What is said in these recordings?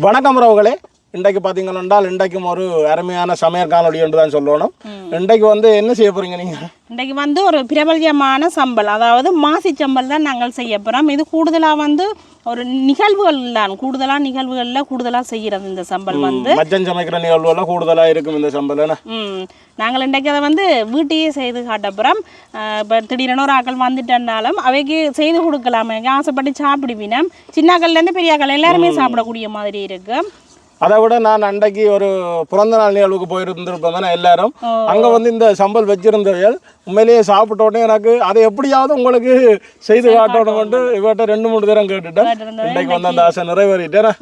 வணக்கம் உறவுகளே. இன்றைக்கு பார்த்தீங்கன்னா இன்றைக்கும் ஒரு அருமையான சமையல் காணொலி என்று தான் சொல்லணும். இன்றைக்கு வந்து என்ன செய்ய போறீங்க நீங்க? இன்றைக்கு வந்து ஒரு பிரபல்யமான சம்பல் அதாவது மாசி சம்பல் தான் நாங்கள் செய்ய போகிறோம் இது கூடுதலாக வந்து ஒரு நிகழ்வுகள் தான் கூடுதலாக நிகழ்வுகளில் கூடுதலாக செய்கிறது இந்த சம்பல் வந்து. மச்சன் சமைக்கிற நிகழ்வுலாம் கூடுதலாக இருக்கும் இந்த என்ன? ம் நாங்கள் இன்றைக்கு அதை வந்து வீட்டையே செய்து காட்ட போகிறோம் இப்போ திடீரென ஒரு ஆக்கள் வந்துட்டனாலும் அவைக்கு செய்து கொடுக்கலாமே. ஆசைப்பட்டு சாப்பிடுவினோம். சின்னாக்கள்லேருந்து பெரியாக்கள் எல்லாருமே சாப்பிடக்கூடிய மாதிரி இருக்கு. அதை விட நான் அன்றைக்கு ஒரு பிறந்த நாள் நிகழ்வுக்கு போயிருந்திருப்போம் தானே எல்லாரும். அங்கே வந்து இந்த சம்பல் வச்சிருந்தவர்கள் உண்மையிலேயே சாப்பிட்ட உடனே எனக்கு அதை எப்படியாவது உங்களுக்கு செய்து காட்டணும்னு இவர்கிட்ட ரெண்டு மூணு தரம் கேட்டுட்டேன். இன்றைக்கு வந்து அந்த ஆசை நிறைவேறிட்டேன்.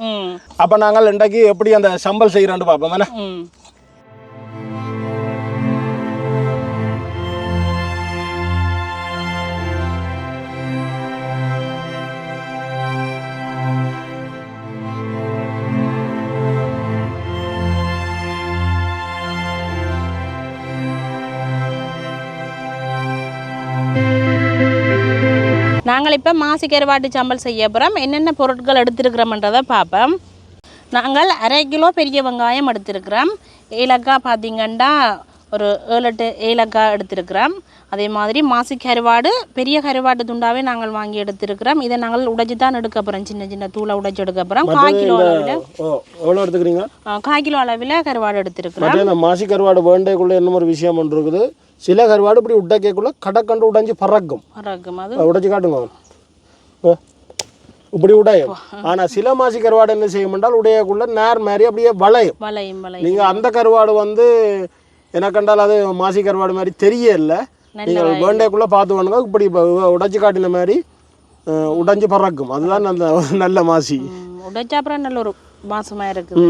அப்போ நாங்கள் இன்றைக்கு எப்படி அந்த சம்பல் செய்கிறோன்னு பார்ப்போம் தானே. நாங்கள் இப்போ மாசி கருவாட்டு சம்பல் செய்ய போகிறோம் என்னென்ன பொருட்கள் எடுத்துருக்கிறோம்ன்றதை பார்ப்போம். நாங்கள் அரை கிலோ பெரிய வெங்காயம் எடுத்திருக்கிறோம். ஏலக்காய் பார்த்திங்கன்னா ஒரு ஏழு எட்டு ஏலக்காய் எடுத்திருக்கிறோம். அதே மாதிரி மாசி கருவாடு பெரிய கருவாட்டு துண்டாவே நாங்கள் வாங்கி எடுத்திருக்கிறோம். இதை நாங்கள் உடைச்சி தான் எடுக்க போகிறோம் சின்ன சின்ன தூளை உடைச்சி எடுக்க போகிறோம் கால் கிலோ அளவில். எடுத்துக்கிறீங்க? கால் கிலோ அளவில் கருவாடு எடுத்திருக்கிறோம். மாசி கருவாடு வேண்டைக்குள்ள என்ன ஒரு விஷயம் இருக்குது. சில கருவாடு இப்படி உடைக்கக்குள்ள கடக்கண்டு உடைஞ்சு பறக்கும். மறக்கும் அது உடைச்சு காட்டுங்க. இப்படி உடையும். ஆனா சில மாசி கருவாடு என்ன செய்யும் என்றால் உடையக்குள்ள நேர் மாதிரி அப்படியே வளையும். வளையும் வளையும். நீங்க அந்த கருவாடு வந்து எனக்கு கண்டால் அது மாசி கருவாடு மாதிரி தெரியல. நீங்கள் வேண்டைக்குள்ள பார்த்து வேணுங்க இப்படி இப்ப உடைச்சு காட்டின மாதிரி உடைஞ்சு பறக்கும். அதுதான் நல்ல நல்ல மாசி. உடைச்சா அப்புறம் நல்ல ஒரு வாசமாக இருக்குது.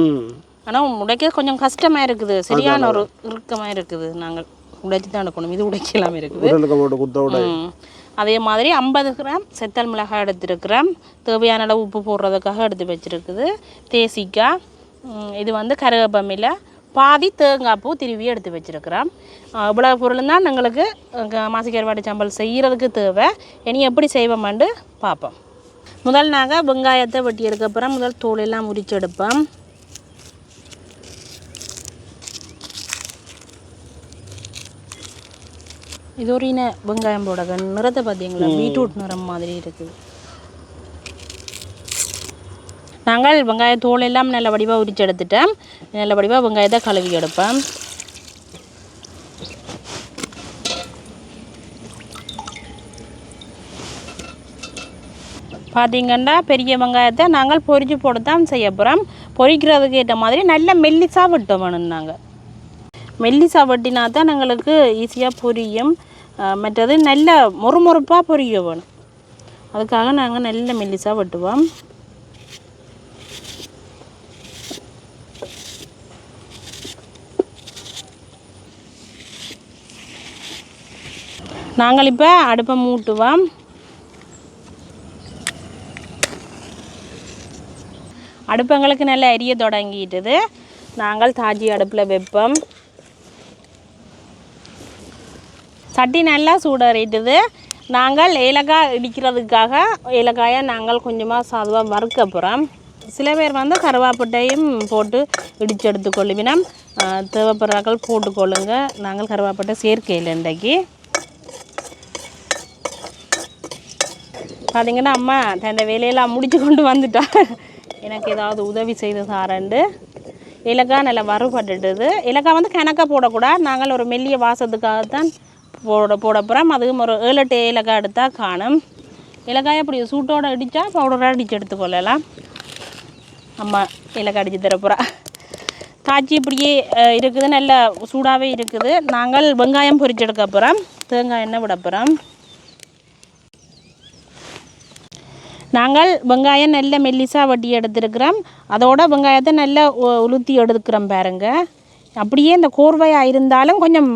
ஆனால் உடைக்க கொஞ்சம் கஷ்டமாக இருக்குது. சரியான ஒரு இறுக்கமாக இருக்குது. நாங்கள் உடைச்சி தான் எடுக்கணும். இது உடைக்கலாம் இருக்குது. அதே மாதிரி ஐம்பது கிராம் செத்தல் மிளகாய் எடுத்துருக்கிறோம் தேவையான அளவு உப்பு போடுறதுக்காக எடுத்து வச்சிருக்குது. தேசிக்காய். இது வந்து கருவேப்பமில்லை பாதி தேங்காய் பூ திருவி எடுத்து வச்சிருக்கிறோம். இவ்வளோ பொருள் தான் எங்களுக்கு அஹ் மாசி கருவாடு சம்பல் செய்கிறதுக்கு தேவை. இனி எப்படி செய்வோமாண்டு பார்ப்போம். முதல் நாங்கள் வெங்காயத்தை வெட்டி எடுக்க அப்புறம் முதல் தோலெல்லாம் உரிச்சு எடுப்போம். இது ஒரு இன வெங்காயம் போட நிறத்தை பார்த்தீங்களா? பீட்ரூட் நிறம் மாதிரி இருக்குது. நாங்கள் வெங்காய தோல் எல்லாம் நல்ல வடிவாக உரிச்சு எடுத்துட்டோம் நல்ல வடிவாக வெங்காயத்தை கழுவி எடுப்பேன் பார்த்தீங்கன்னா பெரிய வெங்காயத்தை நாங்கள் பொரிச்சு போட்டு தான் செய்ய போகிறோம் பொரிக்கிறதுக்கு ஏற்ற மாதிரி நல்ல மெல்லிசாக வெட்ட வேணும் நாங்கள் மெல்லிசாக வெட்டினா தான் எங்களுக்கு ஈஸியாக பொரியும். மற்றது நல்ல மொறுமொறுப்பாக பொரிய வேணும். அதுக்காக நாங்கள் நல்ல மெல்லிசாக வெட்டுவோம். நாங்கள் இப்போ அடுப்பை மூட்டுவோம். அடுப்பு எங்களுக்கு நல்லா எரிய தொடங்கிட்டுது. நாங்கள் தாஜி அடுப்பில் வைப்போம். சட்டி நல்லா சூடறிட்டுது. நாங்கள் ஏலக்காய் இடிக்கிறதுக்காக ஏலக்காயை நாங்கள் கொஞ்சமாக சாதுவாக வறுக்க போகிறோம் சில பேர் வந்து கருவாப்பட்டையும் போட்டு இடித்து எடுத்துக்கொள்ளுவினம். தேவைப்படுறாக்கள் போட்டுக்கொள்ளுங்க. நாங்கள் கருவாப்பட்டை சேர்க்கையில் இன்றைக்கு. பார்த்தீங்கன்னா அம்மா தன் வேலையெல்லாம் முடிச்சு கொண்டு வந்துட்டா. எனக்கு ஏதாவது உதவி செய்து சாரண்டு இலக்காய் நல்லா வறுபட்டுட்டுது. இலக்காய் வந்து கணக்காக போடக்கூடாது. நாங்கள் ஒரு மெல்லிய வாசத்துக்காகத்தான் போட போட போகிறோம் அதுவும் ஒரு ஏழு எட்டு இலக்காய் எடுத்தால் காணும். இலக்காய் அப்படி சூட்டோடு அடித்தா பவுடராக அடித்து எடுத்துக்கொள்ளலாம். அம்மா இலக்காய் அடித்து தரப்புறா. காய்ச்சி இப்படியே இருக்குது. நல்ல சூடாகவே இருக்குது. நாங்கள் வெங்காயம் பொரிச்சு போகிறோம் தேங்காய் எண்ணெய் விட போகிறோம் நாங்கள் வெங்காயம் நல்ல மெல்லிசாக வட்டி எடுத்துருக்கிறோம். அதோட வெங்காயத்தை நல்லா உளுத்தி எடுத்துக்கிறோம் பாருங்க. அப்படியே இந்த கோர்வையாக இருந்தாலும் கொஞ்சம்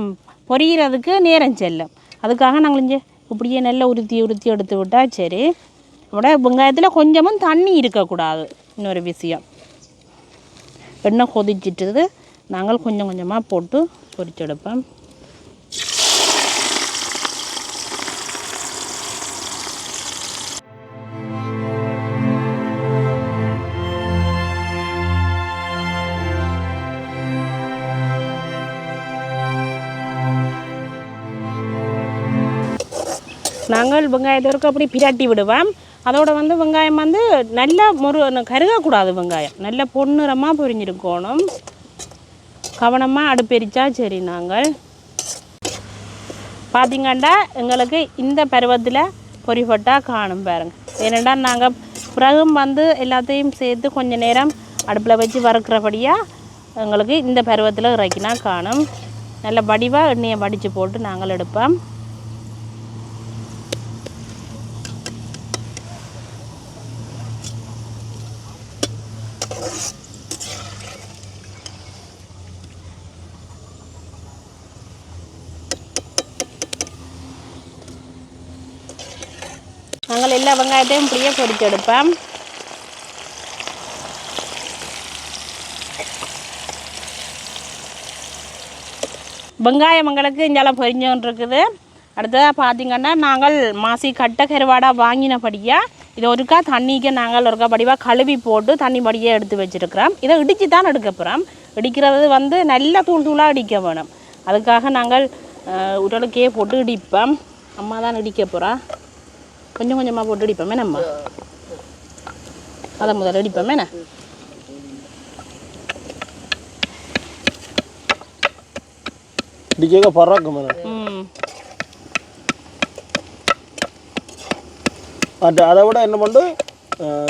பொரிகிறதுக்கு நேரம் செல்லும். அதுக்காக நாங்கள் இங்கே இப்படியே நல்லா உருத்தி உருத்தி எடுத்து விட்டால் சரி. அதோட வெங்காயத்தில் கொஞ்சமும் தண்ணி இருக்கக்கூடாது. இன்னொரு விஷயம். எண்ணெய் கொதிச்சிட்டுது. நாங்கள் கொஞ்சம் கொஞ்சமாக போட்டு பொரிச்செடுப்போம் நாங்கள் வெங்காயத்திற்கு அப்படி பிரட்டி விடுவோம். அதோட வந்து வெங்காயம் வந்து நல்ல மொறு கருகக்கூடாது வெங்காயம். நல்ல பொன்னிறமாக பொரிஞ்சிருக்கணும். கவனமாக அடுப்பெரிச்சா சரி நாங்கள். பார்த்திங்கண்டா எங்களுக்கு இந்த பருவத்தில் பொரிபட்டால் காணும் பாருங்க. ஏனெண்டா நாங்கள் பிறகும் வந்து எல்லாத்தையும் சேர்த்து கொஞ்ச நேரம் அடுப்பில் வச்சு வறுக்கிறபடியாக எங்களுக்கு இந்த பருவத்தில் இறக்கினா காணும். நல்ல வடிவாக எண்ணெயை வடித்து போட்டு நாங்கள் எடுப்போம் நாங்கள் எல்லா வெங்காயத்தையும் இப்படியே பொரிச்செடுப்போம் வெங்காயம் எங்களுக்கு இங்கெல்லாம் பொரிஞ்சோன்னு இருக்குது. அடுத்ததாக பார்த்தீங்கன்னா நாங்கள் மாசி கட்டை கருவாடாக வாங்கினபடியாக இதை ஒருக்கா தண்ணிக்கு நாங்கள் ஒருக்கா படிவாக கழுவி போட்டு தண்ணி படியே எடுத்து வச்சுருக்கிறோம். இதை இடித்து தான் எடுக்க போகிறோம் இடிக்கிறது வந்து நல்ல தூள் தூளாக இடிக்க வேணும். அதுக்காக நாங்கள் உடலுக்கே போட்டு இடிப்போம். அம்மா தான் இடிக்க போகிறா கொஞ்சம் கொஞ்சமாக போட்டு இடிப்போமே நம்ம. அதை முதல்ல இடிப்போமே என்ன? இடிக்க பறக்கும் அது அதை விட என்ன பண்ணு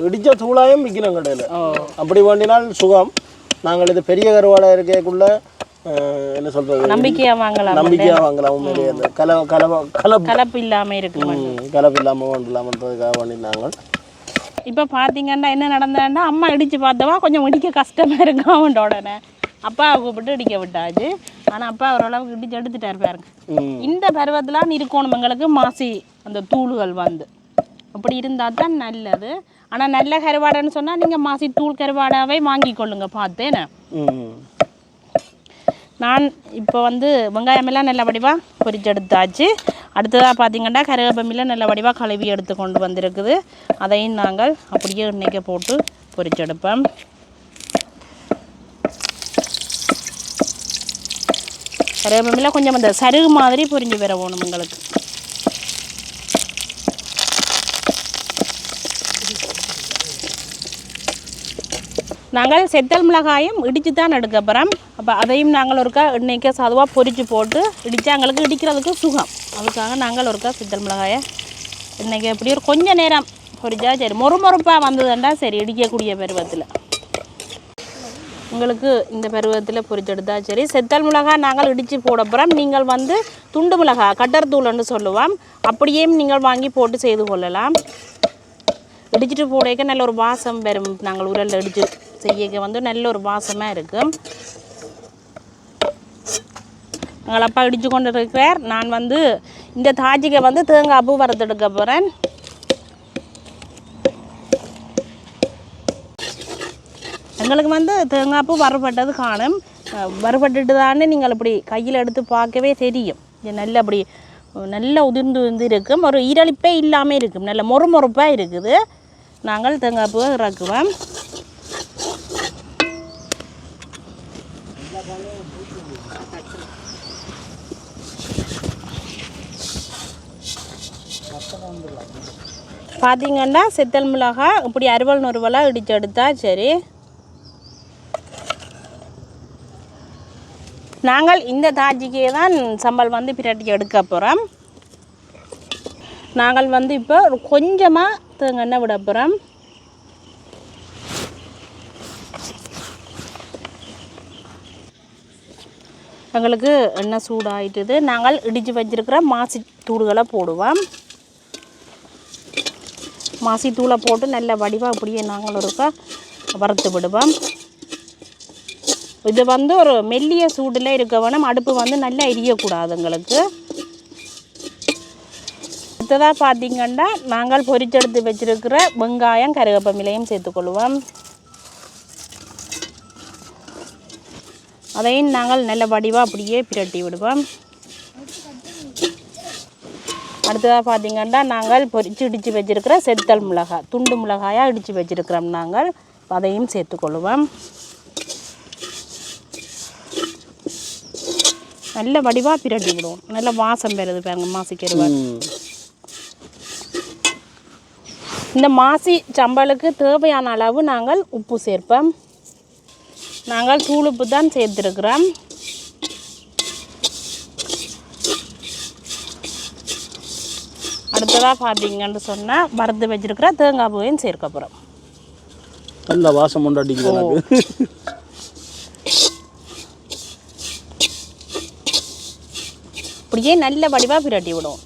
இடிச்ச தூளாயும் விற்கணும் கடையில். அப்படி வேண்டினால் சுகம். நாங்கள் இது பெரிய கருவாடை இருக்கக்குள்ள என்ன சொல்றது? நம்பிக்கையாக வாங்கலாம் நம்பிக்கையாக வாங்கலாம் உண்மையிலேயே அந்த கல கலவ கலப்பு. கலப்பு இல்லாமல் இருக்கு கலப்பு வேண்டலாமன்றதுக்காக வேண்டி நாங்கள் இப்போ பார்த்தீங்கன்னா என்ன நடந்ததுன்னா அம்மா இடித்து பார்த்தவா கொஞ்சம் இடிக்க கஷ்டமாக இருக்கும் அவன்ட உடனே. அப்பா கூப்பிட்டு இடிக்க விட்டாச்சு. ஆனால் அப்பா ஓரளவுக்கு இடிச்சு எடுத்துட்டார் பாருங்க. இந்த பருவத்தில் இருக்கணும் எங்களுக்கு மாசி அந்த தூள்கள் வந்து. அப்படி இருந்தால் தான் நல்லது. ஆனால் நல்ல கருவாடைன்னு சொன்னால் நீங்கள் மாசி தூள் கருவாடாவே வாங்கி கொள்ளுங்க பார்த்தேன்னு நான் இப்போ வந்து வெங்காயமெல்லாம் நல்ல வடிவாக பொரிச்செடுத்தாச்சு அடுத்ததாக பார்த்தீங்கன்னா கருவேப்பமில்ல நல்ல வடிவாக கழுவி எடுத்து கொண்டு வந்திருக்குது. அதையும் நாங்கள் அப்படியே எண்ணெய்க்கு போட்டு பொரிச்செடுப்போம். கருவேப்பமில்ல கொஞ்சம் அந்த சருகு மாதிரி பொரிஞ்சு பெற வேணும் உங்களுக்கு. நாங்கள் செத்தல் மிளகாயும் இடித்து தான் எடுக்க போகிறோம் அப்போ அதையும் நாங்கள் ஒருக்கா எண்ணெய்க்கு சதுவாக பொரித்து போட்டு இடித்து எங்களுக்கு இடிக்கிறதுக்கு சுகம். அதுக்காக நாங்கள் ஒருக்கா செத்தல் மிளகாயை இன்றைக்கி எப்படி ஒரு கொஞ்ச நேரம் பொரிச்சா சரி மொறுமொறுப்பாக வந்ததுண்டா சரி இடிக்கக்கூடிய பருவத்தில். உங்களுக்கு இந்த பருவத்தில் பொரிச்செடுத்தா சரி. செத்தல் மிளகாய் நாங்கள் இடித்து போட போகிறோம் நீங்கள் வந்து துண்டு மிளகாய் கட்டர் தூள்னு சொல்லுவோம். அப்படியே நீங்கள் வாங்கி போட்டு செய்து கொள்ளலாம். இடிச்சிட்டு போடையக்க நல்ல ஒரு வாசம் வரும். நாங்கள் உரலில் அடிச்சு செய்யக்க வந்து நல்ல ஒரு வாசமாக இருக்கும் எங்கள் அப்பா இடித்து கொண்டு இருக்கிறார். நான் வந்து இந்த தாஜிக்கை வந்து தேங்காய் பூ வறுத்தெடுக்க போகிறேன் எங்களுக்கு வந்து தேங்காய் பூ வறுபட்டது காணும். வறுபட்டுட்டு தானே நீங்கள் இப்படி கையில் எடுத்து பார்க்கவே தெரியும். இது நல்ல அப்படி நல்ல உதிர்ந்து வந்து இருக்கும். ஒரு ஈரலிப்பே இல்லாமல் இருக்கும். நல்ல மொறுமொறுப்பாக இருக்குது. நாங்கள் தேங்காய் பூ இறக்குவோம். பார்த்தீங்கன்னா செத்தல் மிளகாய் இப்படி அறுவல் நொறுவலாக இடித்து எடுத்தா சரி. நாங்கள் இந்த தாஜிக்கே தான் சம்பல் வந்து பிரட்டி எடுக்க போகிறோம் நாங்கள் வந்து இப்போ கொஞ்சமாக தேங்காய் விட போகிறோம் எங்களுக்கு எண்ணெய் சூடாகிட்டுது நாங்கள் இடித்து வச்சிருக்கிற மாசி தூடுகளை போடுவோம். மாசி தூளை போட்டு நல்ல வடிவாக அப்படியே நாங்கள் ஒருக்கா வறுத்து விடுவோம். இது வந்து ஒரு மெல்லிய சூடில் இருக்க வேணும். அடுப்பு வந்து நல்லா எரியக்கூடாது எங்களுக்கு. அடுத்ததாக பார்த்தீங்கன்னா நாங்கள் பொரிச்செடுத்து வச்சிருக்கிற வெங்காயம் கருகப்பமிலையும் சேர்த்துக்கொள்வோம் அதையும் நாங்கள் நல்ல வடிவாக அப்படியே பிரட்டி விடுவோம். அடுத்ததாக பார்த்தீங்கன்னா நாங்கள் பொரிச்சு இடித்து வச்சிருக்கிற செத்தல் மிளகாய் துண்டு மிளகாயாக இடித்து வச்சிருக்கிறோம் நாங்கள். அதையும் சேர்த்துக்கொள்வோம் நல்ல வடிவாக பிரட்டி விடுவோம். நல்ல வாசம் பெறுது பாருங்க மாசிக்கருவாள் இந்த மாசி சம்பளுக்கு தேவையான அளவு நாங்கள் உப்பு சேர்ப்போம். நாங்கள் தூள் உப்பு தான் சேர்த்துருக்குறோம். அடுத்ததாக பார்த்தீங்கன்னு சொன்னால் வறுத்து வச்சிருக்கிற தேங்காய் பூவையும் சேர்க்க போகிறோம் நல்ல வாசம் எனக்கு. இப்படியே நல்ல வடிவாக பிரட்டி விடுவோம்.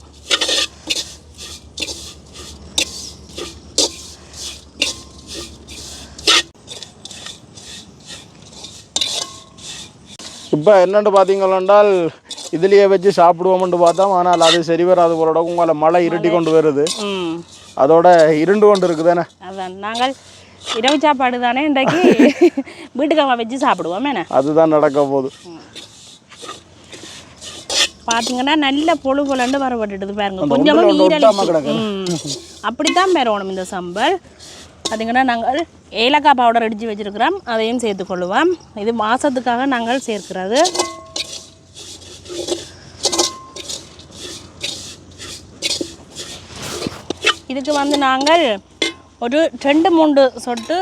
இப்போ என்னென்னு பார்த்தீங்கன்னால் இதுலேயே வச்சு சாப்பிடுவோம்னு பார்த்தோம். ஆனால் அது சரி வராது போலோட உங்களை மழை இருட்டி கொண்டு வருது. அதோட இருண்டு கொண்டு இருக்குதானே? அதான். நாங்கள் இரவு சாப்பாடு தானே இன்றைக்கு. வீட்டுக்காக வச்சு சாப்பிடுவோம். அதுதான் நடக்க போகுது. பார்த்தீங்கன்னா நல்ல பொழு பொலண்டு வரப்பட்டுடுது பாருங்க. கொஞ்சமும் நீரழிச்சு. அப்படித்தான் பெறணும் இந்த சம்பல். பார்த்தீங்கன்னா நாங்கள் ஏலக்காய் பவுடர் அடித்து வச்சுருக்கிறோம். அதையும் சேர்த்துக்கொள்ளுவோம் இது மாதத்துக்காக நாங்கள் சேர்க்கிறது. இதுக்கு வந்து நாங்கள் ஒரு ரெண்டு மூன்று சொட்டு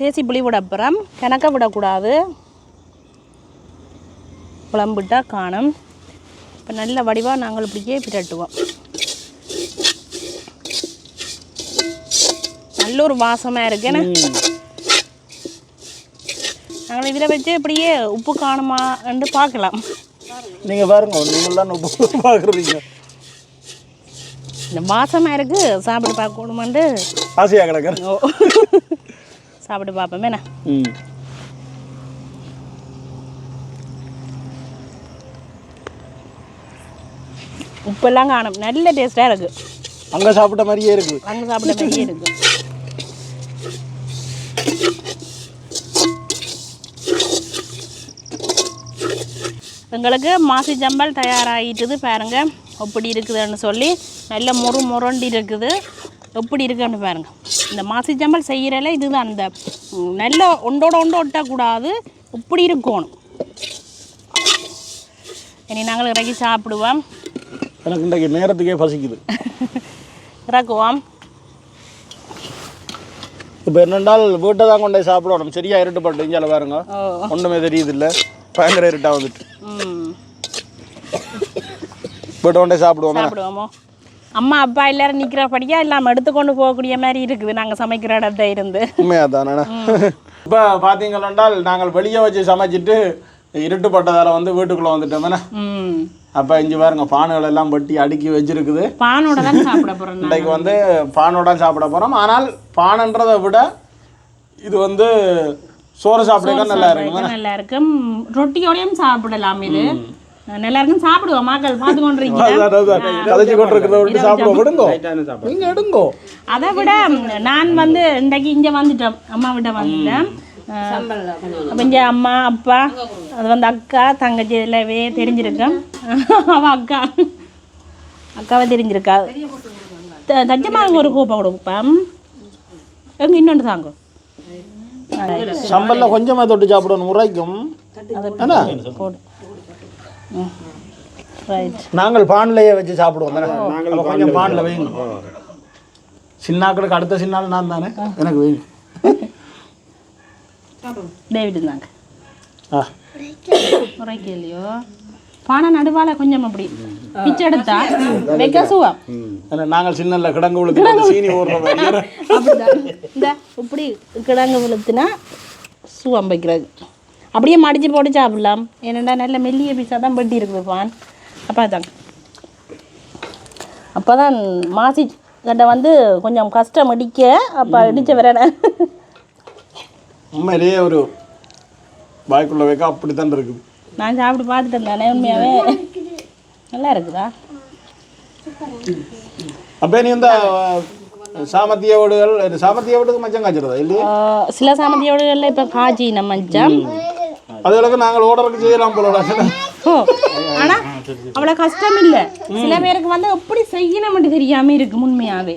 தேசி புளி விட கிணக்க விடக்கூடாது. குழம்பிட்டா காணும். இப்போ நல்ல வடிவாக நாங்கள் இப்படியே பிரட்டுவோம் நல்ல ஒரு வாசமாக இருக்குன்னு இதில் வச்சு இப்படியே உப்பு காணுமான்னு பார்க்கலாம். நீங்கள் பாருங்க நீங்கள் தான் உப்பு பார்க்குறீங்க. இந்த வாசமாக இருக்குது சாப்பிட்டு பார்க்கணுமான்ட்டு ஆசையாக கிடக்குற? ஓ. சாப்பிட்டு பார்ப்போமே என்ன ம். உப்பெல்லாம் காணும். நல்ல டேஸ்ட்டாக இருக்குது அங்கே சாப்பிட்ட மாதிரியே இருக்குது அங்கே சாப்பிட்ட மாதிரியே இருக்குது எங்களுக்கு மாசி ஜம்பல் தயாராகிட்டுது பாருங்க. எப்படி இருக்குதுன்னு சொல்லி நல்ல முறு முரண்டு இருக்குது. எப்படி இருக்குன்னு பாருங்க. இந்த மாசி ஜம்பல் செய்கிறல இதுதான் அந்த நல்ல ஒண்டோட ஒன்று ஒட்டக்கூடாது இப்படி இருக்கணும். இனி நாங்கள் இறக்கி சாப்பிடுவோம். எனக்கு இன்றைக்கு நேரத்துக்கே பசிக்குது. இறக்குவோம். இப்போ என்னென்றால் வீட்டை தான் கொண்டு போய் சாப்பிடணும். சரியா இருட்டுப்பட்டு இங்கே பாருங்க. ஒன்றுமே தெரியுது இல்லை பயங்கர இருட்டாக வந்துட்டு. கொண்டு போய் சாப்பிடுவோம்? சாப்பிடுவோமோ? அம்மா அப்பா எல்லாரும் நிற்கிற படியா? இல்லாமல் எடுத்துக்கொண்டு போகக்கூடிய மாதிரி இருக்குது. நாங்கள் சமைக்கிற இடத்த இருந்து. உண்மையாக தானே இப்போ பார்த்தீங்கன்னால் நாங்கள் வெளியே வச்சு சமைச்சிட்டு இருட்டுப்பட்டதால் வந்து வீட்டுக்குள்ளே வந்துட்டோம் ம். அப்போ இங்கே பாருங்க பானைகள் எல்லாம் பட்டி அடுக்கி வச்சிருக்குது. பானோட தான் சாப்பிட போகிறோம் இன்றைக்கு வந்து பானோட சாப்பிட போகிறோம் ஆனால் பானைன்றதை விட இது வந்து சோறு சாப்பிட நல்லா இருக்கும்? நல்லா இருக்கும் ரொட்டியோடையும் சாப்பிடலாம் இது. நல்லா இருக்கும் சாப்பிடுவோம். மக்கள் பார்த்து கொண்டிருக்கீங்க அதை விட நான் வந்து இன்றைக்கு இங்கே வந்துட்டோம். அம்மா விட்ட வந்துட்டேன். அப்போ இங்கே அம்மா அப்பா அது வந்து அக்கா தங்கச்சி எல்லாவே தெரிஞ்சிருக்கேன் அவ அக்கா. அக்காவை தெரிஞ்சிருக்கா. த- தஞ்சமாக ஒரு கூப்பை கொடுப்பேன் எங்க இன்னொன்று தாங்க? சம்பல்ல கொஞ்சமா தொட்டு சாப்பிடணும். ரைட். நாங்கள் பான்லயே வச்சு சாப்பிடுவோம் கொஞ்சம் பான்ல வைங்க. சின்னாக்களுக்கு அடுத்த சின்னால் நான் தானே? எனக்கு வைங்க. டேவிட் இருந்தாங்க. ஆ. உரைக்கு இல்லையோ பானை நடுவால கொஞ்சம் அப்படி. பிச்சை எடுத்தா? வைக்க ஏன்னா நாங்கள் சின்னல்ல கிடங்கு விழுத்து சீனி இந்த இப்படி கிழங்கு விழுத்துனா சுவம் வைக்கிறது. அப்படியே மடிச்சு போட்டு சாப்பிடலாம். ஏனெண்டா நல்ல மெல்லிய பீஸாக தான் வெட்டி இருக்குது பான். அப்போ தாங்க அப்போ தான் மாசி கட்டை வந்து கொஞ்சம் கஷ்டம் இடிக்க அப்போ இடித்த வரேன் உண்மையிலேயே ஒரு வாய்க்குள்ள வைக்க அப்படித்தான் இருக்குது நான் சாப்பிட்டு பார்த்துட்டேன் தானே உண்மையாகவே நல்லா இருக்குதா? அப்போ நீ இந்த சாமத்திய வீடுகள் இது சாமத்திய வீடுக்கு மச்சம் காய்ச்சிருதா இல்லையா? சில சாமந்தியோடுகளில் இப்போ காய்ச்சி நம்ம மஞ்சம். அதுகளுக்கு நாங்கள் ஓடருக்கு செய்யலாம் போல ஓ ஆனா அவ்வளோ கஷ்டம் இல்லை. சில பேருக்கு வந்து எப்படி செய்யணும் தெரியாம இருக்கு உண்மையாவே.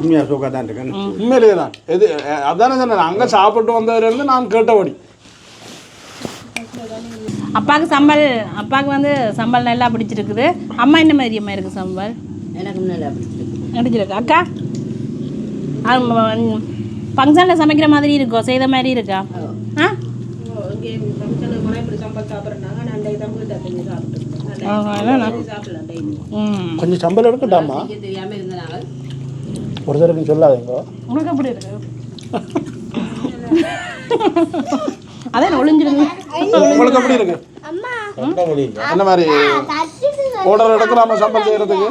உண்மையாக சோக்கா தான் இருக்கேன் உண்மையிலேயே தான். எது அதானே சொன்னேன் அங்கே சாப்பிட்டு வந்ததுலேருந்து நான் கேட்டபடி. அப்பாவுக்கு சம்பல் அப்பாவுக்கு வந்து சம்பல் நல்லா பிடிச்சிருக்குது. அம்மா என்ன மாதிரி அம்மா இருக்கு சம்பல்? எனக்கு நல்லா பிடிச்சிருக்கு. அடிச்சிருக்கு அக்கா? ஃபங்க்ஷனில் சமைக்கிற மாதிரி இருக்கோ? செய்த மாதிரி இருக்கா? ஆ? கொஞ்சம் சம்பளம் எடுக்கட்டாமா ஒரு தடவை சொல்லாதீங்க உனக்கு எப்படி இருக்கு? அதான் ஒளிஞ்சிருங்க. உங்களுக்கு எப்படி இருக்கு? என்ன மாதிரி ஆர்டர் எடுக்கலாமா சம்பளம் செய்யறதுக்கு?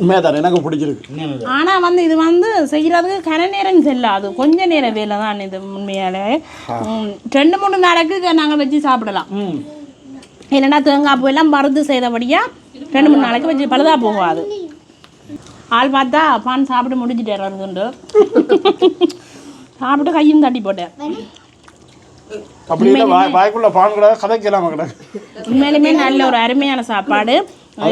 உண்மையாதான் எனக்கு பிடிச்சிருக்கு. ஆனா வந்து இது வந்து செய்யறதுக்கு கன நேரம் செல்லாது கொஞ்ச நேர வேலை தான் இது உண்மையாலே. ரெண்டு மூணு நாளைக்கு நாங்க வச்சு சாப்பிடலாம். ம். இல்லைன்னா தேங்காய் பூ எல்லாம் மருந்து செய்தபடியா ரெண்டு மூணு நாளைக்கு வச்சு பழுதா போகாது. ஆள் பார்த்தா பான் சாப்பிட்டு முடிஞ்சுட்டேன் வருதுண்டு சாப்பிட்டு கையும் தட்டி போட்டேன். அப்படி இல்லை வாய் வாய்க்குள்ள பான் கூட கதைக்கலாமா கிடக்கு உண்மையிலுமே நல்ல ஒரு அருமையான சாப்பாடு.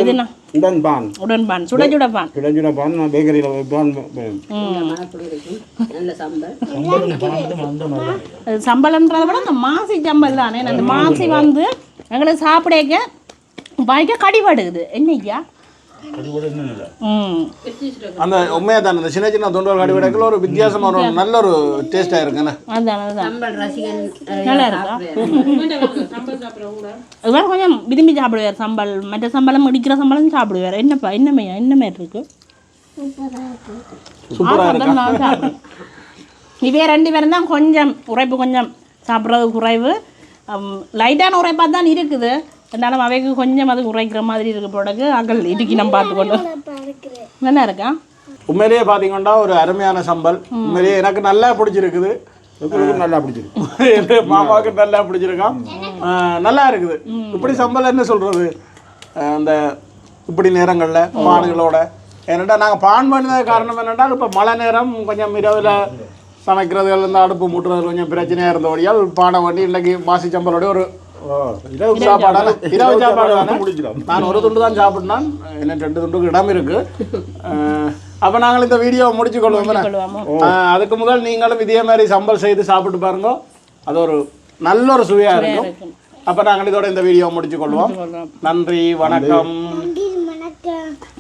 இது நான் உடன் பான். உடன் பான். சுட சுட பான். கிடஞ்சுட பான் நான் பேக்கரியில் பான் சம்பளம்ன்றதை விட அந்த மாசி சம்பல் தானே? அந்த மாசி வந்து எங்களுக்கு சாப்பிடக்க வாய்க்க கடிபடுகுது என்னய்யா? அந்த உண்மையா தான் அந்த சின்ன சின்ன தொண்டல் காடி விடக்குள்ள ஒரு வித்தியாசமான ஒரு நல்ல ஒரு டேஸ்டா இருக்குண்ணே நல்லா இருக்கா? இவர் கொஞ்சம் விரும்பி சாப்பிடுவார் சம்பல். மற்ற சம்பளம் இடிக்கிற சம்பளம் சாப்பிடுவார். என்னப்பா என்னமையா என்ன மாதிரி இருக்கு? இவே ரெண்டு பேரும் தான் கொஞ்சம் உரைப்பு கொஞ்சம் சாப்பிட்றது குறைவு. லைட்டான உரைப்பாக தான் இருக்குது. இருந்தாலும் அவைக்கு கொஞ்சம் அது உரைக்கிற மாதிரி இருக்கு பிறகு அகல் இடுக்கி நம்ம பார்த்துக்கொண்டு. நல்லா இருக்கா? உண்மையிலேயே பார்த்தீங்கன்னா ஒரு அருமையான சம்பல். உண்மையிலேயே எனக்கு நல்லா பிடிச்சிருக்குது. நல்லா பிடிச்சிருக்கு. மாமாவுக்கு நல்லா பிடிச்சிருக்கான் நல்லா இருக்குது. இப்படி சம்பல் என்ன சொல்றது? ஆஹ் அந்த இப்படி நேரங்களில் பானுகளோட. ஏன்னாடா நாங்கள் பான் பண்ணது காரணம் என்னென்றால் இப்போ மழை நேரம் கொஞ்சம் இரவில் சமைக்கிறதுகள் இந்த அடுப்பு மூட்டுறது கொஞ்சம் பிரச்சனையாக இருந்தபடியால் பானை வண்டி இன்றைக்கி மாசி சம்பலோட ஒரு இரவு சாப்பாடான இரவு சாப்பாடு தானே? முடிச்சிடும் நான் ஒரு துண்டு தான் சாப்பிட்னான் என்ன ரெண்டு துண்டுக்கு இடம் இருக்கு. அப்போ நாங்கள் இந்த வீடியோவை முடிச்சு கொள்வோம்? அதுக்கு முதல் நீங்களும் இதே மாதிரி சம்பல் செய்து சாப்பிட்டு பாருங்க. அது ஒரு நல்ல ஒரு சுவையாக இருக்கும். இருக்கும். அப்போ நாங்கள் இதோட இந்த வீடியோவை முடிச்சு கொள்வோம் நன்றி வணக்கம். வணக்கம்.